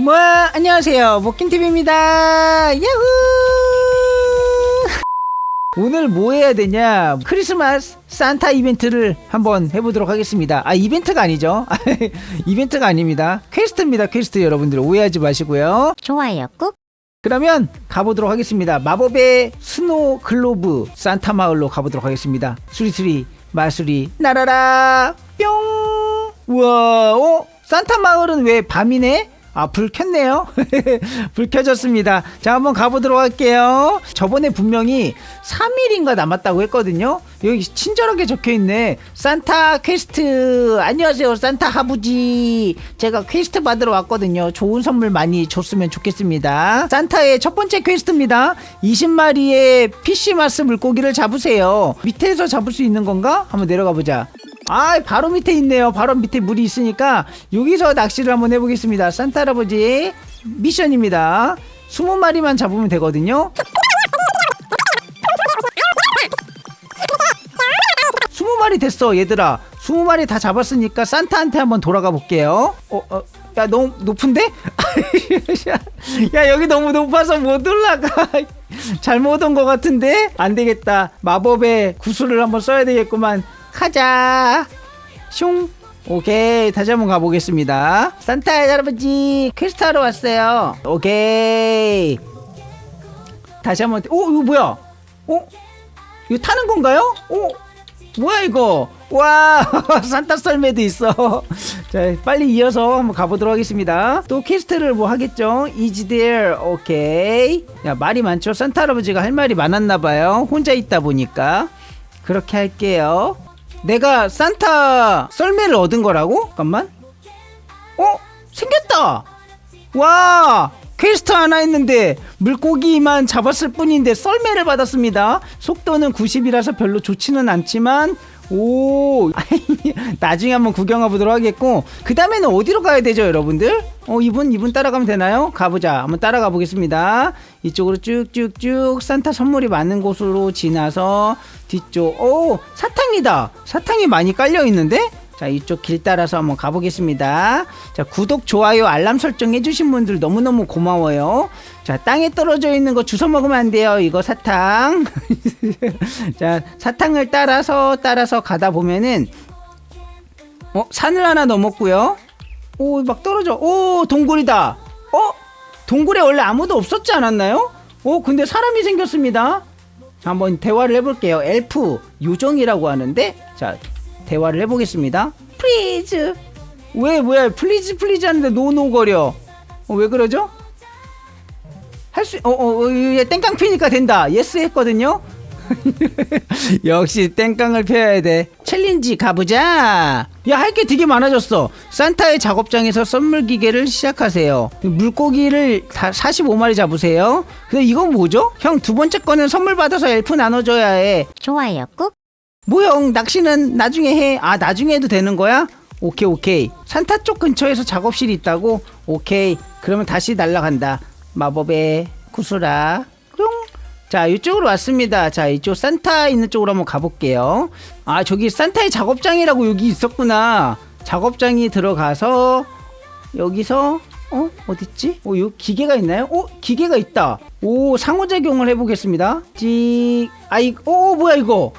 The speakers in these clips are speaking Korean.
뭐 안녕하세요. 목킨TV입니다. 야후 오늘 뭐 해야 되냐? 크리스마스 산타 이벤트를 한번 해보도록 하겠습니다. 아 이벤트가 아니죠? 이벤트가 아닙니다. 퀘스트입니다 퀘스트. 여러분들 오해하지 마시고요. 좋아요 꾹. 그러면 가보도록 하겠습니다. 마법의 스노 글로브 산타 마을로 가보도록 하겠습니다. 수리수리 마수리 나라라 뿅! 우와 어? 산타 마을은 왜 밤이네 아, 불 켰네요. 불 켜졌습니다. 자, 한번 가보도록 할게요. 저번에 분명히 3일인가 남았다고 했거든요. 여기 친절하게 적혀 있네. 산타 퀘스트. 안녕하세요, 산타 하부지. 제가 퀘스트 받으러 왔거든요. 좋은 선물 많이 줬으면 좋겠습니다. 산타의 첫 번째 퀘스트입니다. 20마리의 피시마스 물고기를 잡으세요. 밑에서 잡을 수 있는 건가? 한번 내려가 보자. 아 바로 밑에 있네요. 바로 밑에 물이 있으니까 여기서 낚시를 한번 해보겠습니다. 산타 할아버지 미션입니다. 20마리만 잡으면 되거든요. 20마리 됐어 얘들아. 20마리 다 잡았으니까 산타한테 한번 돌아가 볼게요. 어, 어, 야 너무 높은데? 야 여기 너무 높아서 못 올라가. 잘못 온 것 같은데? 안 되겠다. 마법의 구슬을 한번 써야 되겠구만 가자. 슝. 오케이. 다시 한번 가보겠습니다. 산타 할아버지 퀘스트 하러 왔어요. 오케이. 다시 한번 오 이거 뭐야? 어? 이거 타는 건가요? 오 뭐야 이거? 와 산타 썰매도 있어. 자 빨리 이어서 한번 가보도록 하겠습니다. 또 퀘스트를 뭐 하겠죠? Is there? 오케이. 야 말이 많죠? 산타 할아버지가 할 말이 많았나봐요. 혼자 있다 보니까. 그렇게 할게요 내가 산타 썰매를 얻은 거라고? 잠깐만. 어? 생겼다. 와! 퀘스트 하나 했는데 물고기만 잡았을 뿐인데 썰매를 받았습니다. 속도는 90이라서 별로 좋지는 않지만 오 나중에 한번 구경해 보도록 하겠고 그 다음에는 어디로 가야 되죠 여러분들 어 이분 이분 따라가면 되나요? 가보자. 한번 따라가 보겠습니다. 이쪽으로 쭉쭉쭉 산타 선물이 많은 곳으로 지나서 뒤쪽 오 사탕이다. 사탕이 많이 깔려 있는데? 자 이쪽 길 따라서 한번 가보겠습니다. 자 구독 좋아요 알람 설정 해주신 분들 너무 너무 고마워요. 자 땅에 떨어져 있는 거 주워 먹으면 안 돼요 이거 사탕. 자 사탕을 따라서 따라서 가다 보면은 어 산을 하나 넘었고요 오 막 떨어져. 오 동굴이다. 어? 동굴에 원래 아무도 없었지 않았나요? 오 근데 사람이 생겼습니다. 자, 한번 대화를 해볼게요. 엘프 요정이라고 하는데 자 대화를 해보겠습니다. 플리즈. 왜 뭐야 플리즈 플리즈 하는데 노노 거려. 어, 왜 그러죠? 할 수, 어, 어, 어, 얘 땡깡 피니까 된다. 예스 했거든요. 역시 땡깡을 펴야 돼. 챌린지 가보자. 야, 할 게 되게 많아졌어. 산타의 작업장에서 선물 기계를 시작하세요. 물고기를 다 45마리 잡으세요. 근데 이건 뭐죠? 형, 두 번째 거는 선물 받아서 엘프 나눠줘야 해. 좋아요 꾹 뭐 형, 낚시는 나중에 해. 아, 나중에 해도 되는 거야? 오케이, 오케이. 산타 쪽 근처에서 작업실이 있다고? 오케이. 그러면 다시 날라간다. 마법의 구슬아. 뿅. 자, 이쪽으로 왔습니다. 자, 이쪽 산타 있는 쪽으로 한번 가볼게요. 아, 저기 산타의 작업장이라고 여기 있었구나. 작업장이 들어가서 여기서 어 어딨지? 어, 요 기계가 있나요? 어, 기계가 있다. 오, 상호작용을 해보겠습니다. 찍, 아 이, 오, 뭐야 이거?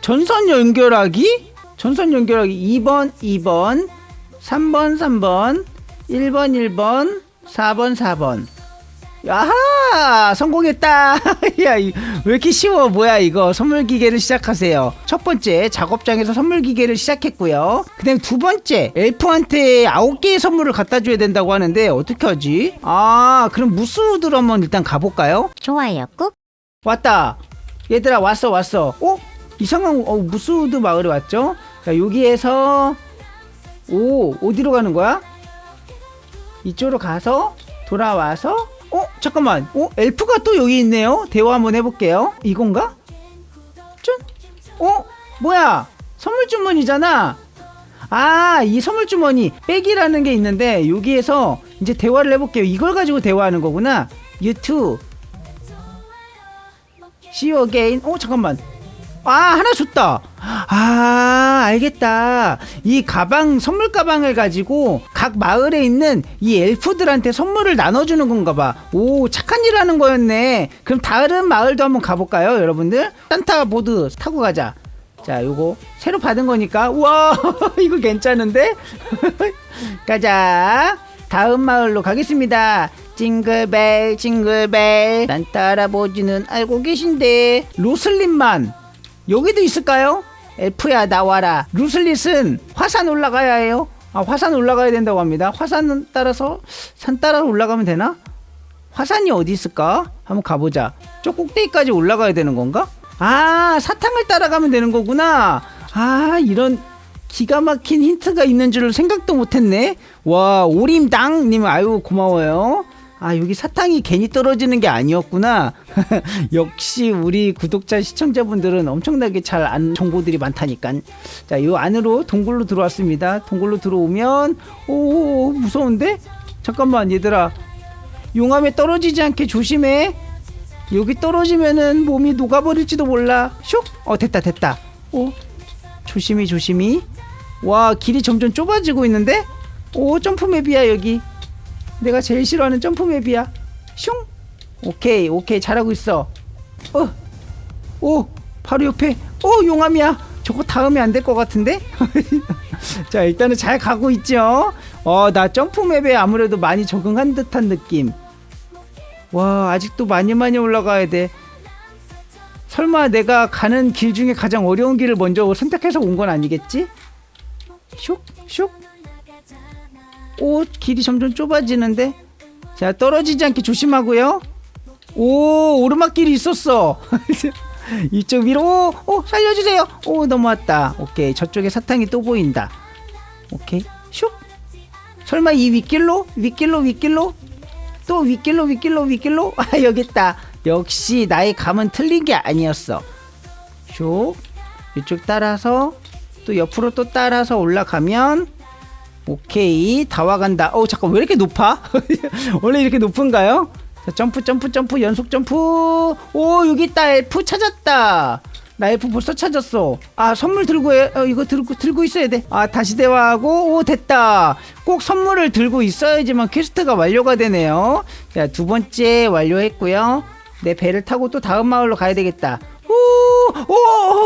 전선 연결하기? 전선 연결하기 2번, 2번, 3번, 3번, 1번, 1번, 4번, 4번. 야하! 성공했다! 야, 이- 왜 이렇게 쉬워? 뭐야, 이거. 선물 기계를 시작하세요. 첫 번째, 작업장에서 선물 기계를 시작했고요. 그 다음에 두 번째, 엘프한테 아홉 개의 선물을 갖다 줘야 된다고 하는데, 어떻게 하지? 아, 그럼 무스우드로 한번 일단 가볼까요? 좋아요 꾹 왔다. 얘들아 왔어 왔어. 어? 이상한 어 무스우드 마을에 왔죠? 자 여기에서 오 어디로 가는 거야? 이쪽으로 가서 돌아와서 어 잠깐만. 어 엘프가 또 여기 있네요. 대화 한번 해볼게요. 이건가? 짠. 어 뭐야? 선물 주머니잖아. 아, 이 선물 주머니 백이라는 게 있는데 여기에서 이제 대화를 해볼게요. 이걸 가지고 대화하는 거구나. 유튜 See you again. 어 잠깐만. 아 하나 줬다. 아 알겠다. 이 가방 선물 가방을 가지고 각 마을에 있는 이 엘프들한테 선물을 나눠주는 건가 봐오 착한 일 하는 거였네. 그럼 다른 마을도 한번 가볼까요 여러분들? 산타 보드 타고 가자. 자 요거 새로 받은 거니까. 우와 이거 괜찮은데? 가자. 다음 마을로 가겠습니다. 징글벨 징글벨. 산타 할아버지는 알고 계신데 로슬린만 여기도 있을까요? 엘프야 나와라 루슬릿은 화산 올라가야 해요 아 화산 올라가야 된다고 합니다 화산 따라서 산 따라 올라가면 되나? 화산이 어디 있을까? 한번 가보자 저 꼭대기까지 올라가야 되는 건가? 아 사탕을 따라가면 되는 거구나 아 이런 기가 막힌 힌트가 있는 줄 생각도 못했네 와 오림당님 아유 고마워요 아 여기 사탕이 괜히 떨어지는 게 아니었구나. 역시 우리 구독자 시청자분들은 엄청나게 잘 아는 정보들이 많다니까 자요 안으로 동굴로 들어왔습니다. 동굴로 들어오면 오 무서운데? 잠깐만 얘들아. 용암에 떨어지지 않게 조심해. 여기 떨어지면은 몸이 녹아버릴지도 몰라. 슉! 어 됐다 됐다. 오 조심히 조심히. 와 길이 점점 좁아지고 있는데? 오 점프맵이야 여기 내가 제일 싫어하는 점프맵이야. 슝. 오케이 오케이. 잘하고 있어. 어 오. 바로 옆에. 오 용암이야. 저거 닿으면 안 될 것 같은데? 자 일단은 잘 가고 있죠? 어 나 점프맵에 아무래도 많이 적응한 듯한 느낌. 와 아직도 많이 많이 올라가야 돼. 설마 내가 가는 길 중에 가장 어려운 길을 먼저 선택해서 온 건 아니겠지? 슉 슉 오 길이 점점 좁아지는데. 자 떨어지지 않게 조심하고요. 오 오르막길이 있었어. 이쪽 위로. 오, 오 살려주세요. 오 넘어왔다. 오케이. 저쪽에 사탕이 또 보인다. 오케이. 슉. 설마 이 윗길로? 윗길로 윗길로? 또 윗길로 윗길로 윗길로? 아 여기 있다. 역시 나의 감은 틀린 게 아니었어. 슉. 이쪽 따라서 또 옆으로 또 따라서 올라가면 오케이. 다 와간다. 어 잠깐 왜 이렇게 높아? 원래 이렇게 높은가요? 자, 점프 점프 점프 연속 점프. 오 여기 있다. 엘프 찾았다. 나 엘프 벌써 찾았어. 아 선물 들고 해. 어, 이거 들고 들고 있어야 돼아 다시 대화하고. 오 됐다. 꼭 선물을 들고 있어야지만 퀘스트가 완료가 되네요. 자두 번째 완료했고요. 내 배를 타고 또 다음 마을로 가야 되겠다 오,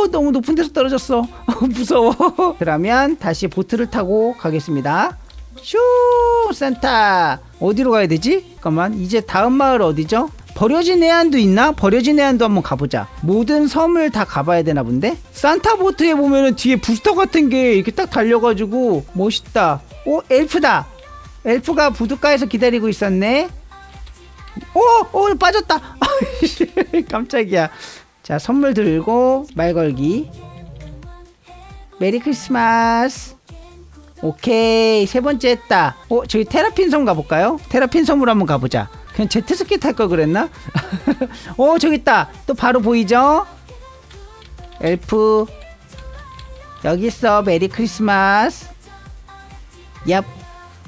오, 너무 높은 데서 떨어졌어. 무서워. 그러면 다시 보트를 타고 가겠습니다. 슈, 산타. 어디로 가야 되지? 잠깐만. 이제 다음 마을 어디죠? 버려진 해안도 있나? 버려진 해안도 한번 가보자. 모든 섬을 다 가봐야 되나 본데? 산타 보트에 보면은 뒤에 부스터 같은 게 이렇게 딱 달려가지고 멋있다. 오, 엘프다. 엘프가 부둣가에서 기다리고 있었네. 오, 오, 빠졌다. 깜짝이야. 자 선물 들고 말 걸기. 메리 크리스마스. 오케이. 세 번째 했다. 어 저기 테라핀 섬 가볼까요? 테라핀 섬으로 한번 가보자. 그냥 제트스키 탈 걸 그랬나? 어 저기 있다. 또 바로 보이죠? 엘프. 여기 있어. 메리 크리스마스. 얍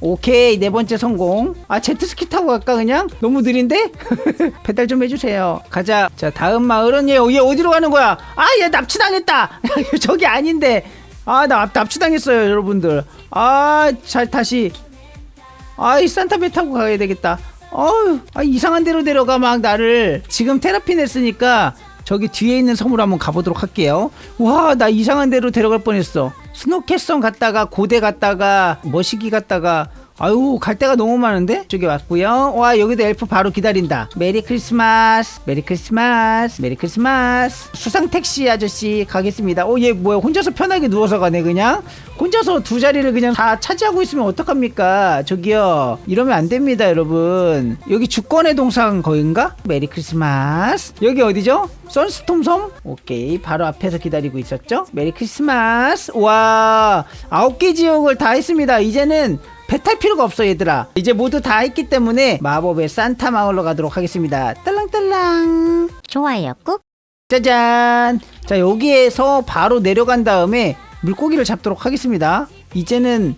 오케이 네 번째 성공. 아 제트스키 타고 갈까 그냥? 너무 느린데? 배달 좀 해주세요. 가자. 자 다음 마을은 얘, 얘 어디로 가는 거야? 아 얘 납치당했다. 저기 아닌데. 아 나 납치당했어요 여러분들. 아 잘 다시. 아이 산타배 타고 가야 되겠다. 어휴 아, 이상한 데로 데려가 막 나를. 지금 테라핀 했으니까 저기 뒤에 있는 섬으로 한번 가보도록 할게요. 와 나 이상한 데로 데려갈 뻔했어 스노캐성 갔다가 고대 갔다가 머시기 갔다가 아유 갈 데가 너무 많은데? 저기 왔고요. 와 여기도 엘프 바로 기다린다. 메리 크리스마스 메리 크리스마스 메리 크리스마스. 수상 택시 아저씨 가겠습니다. 어 얘 뭐야 혼자서 편하게 누워서 가네 그냥? 혼자서 두 자리를 그냥 다 차지하고 있으면 어떡합니까? 저기요 이러면 안 됩니다 여러분. 여기 주권의 동상 거인가? 메리 크리스마스. 여기 어디죠? 선스톰 섬? 오케이 바로 앞에서 기다리고 있었죠? 메리 크리스마스. 와 아홉 개 지역을 다 했습니다. 이제는 배탈 필요가 없어 얘들아 이제 모두 다 했기 때문에 마법의 산타 마을로 가도록 하겠습니다 딸랑딸랑 좋아요 꾹. 짜잔 자 여기에서 바로 내려간 다음에 물고기를 잡도록 하겠습니다 이제는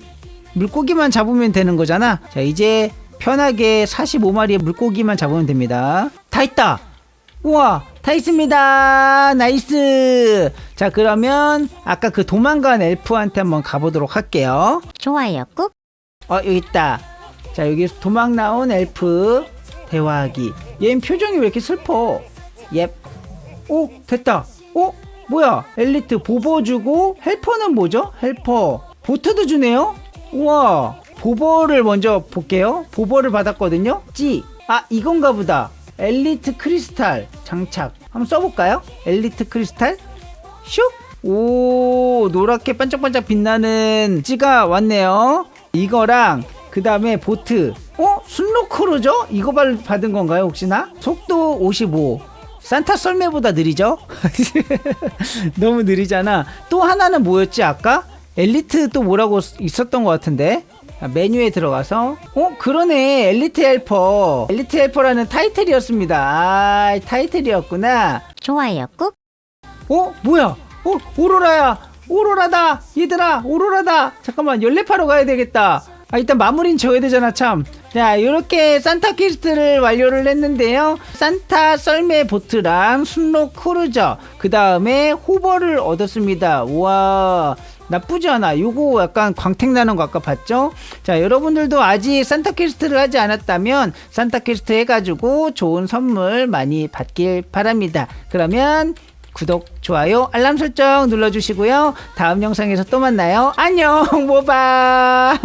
물고기만 잡으면 되는 거잖아 자 이제 편하게 45마리의 물고기만 잡으면 됩니다 다 있다 우와 다 있습니다. 나이스. 자, 그러면 아까 그 도망간 엘프한테 한번 가보도록 할게요. 좋아요 꾹. 어, 여기 있다. 자, 여기 도망 나온 엘프 대화하기. 얘는 표정이 왜 이렇게 슬퍼? 옙. 오, 됐다. 어? 뭐야? 엘리트 보보 주고 헬퍼는 뭐죠? 헬퍼. 보트도 주네요? 우와. 보보를 먼저 볼게요. 보보를 받았거든요. 찌. 아, 이건가 보다. 엘리트 크리스탈 장착. 한번 써볼까요? 엘리트 크리스탈. 슉. 오, 노랗게 반짝반짝 빛나는 찌가 왔네요. 이거랑 그 다음에 보트. 어? 순로크루죠? 이거 받- 받은 건가요, 혹시나? 속도 55. 산타 썰매보다 느리죠? 너무 느리잖아. 또 하나는 뭐였지, 아까? 엘리트 또 뭐라고 쓰- 있었던 것 같은데? 아, 메뉴에 들어가서 어 그러네 엘리트 헬퍼 엘리트 헬퍼라는 타이틀이었습니다 아 타이틀이었구나 좋아요 꾹. 어 뭐야 어 오로라야 오로라다 얘들아 오로라다. 잠깐만 연례파로 가야 되겠다. 아 일단 마무리는 지어야 되잖아 참 자 이렇게 산타 퀘스트를 완료를 했는데요. 산타 썰매 보트랑 순로 크루저 그 다음에 호버를 얻었습니다. 우와 나쁘지 않아. 요거 약간 광택 나는 거 아까 봤죠? 자 여러분들도 아직 산타 퀘스트를 하지 않았다면 산타 퀘스트 해가지고 좋은 선물 많이 받길 바랍니다. 그러면 구독, 좋아요, 알람 설정 눌러주시고요. 다음 영상에서 또 만나요. 안녕, 모바.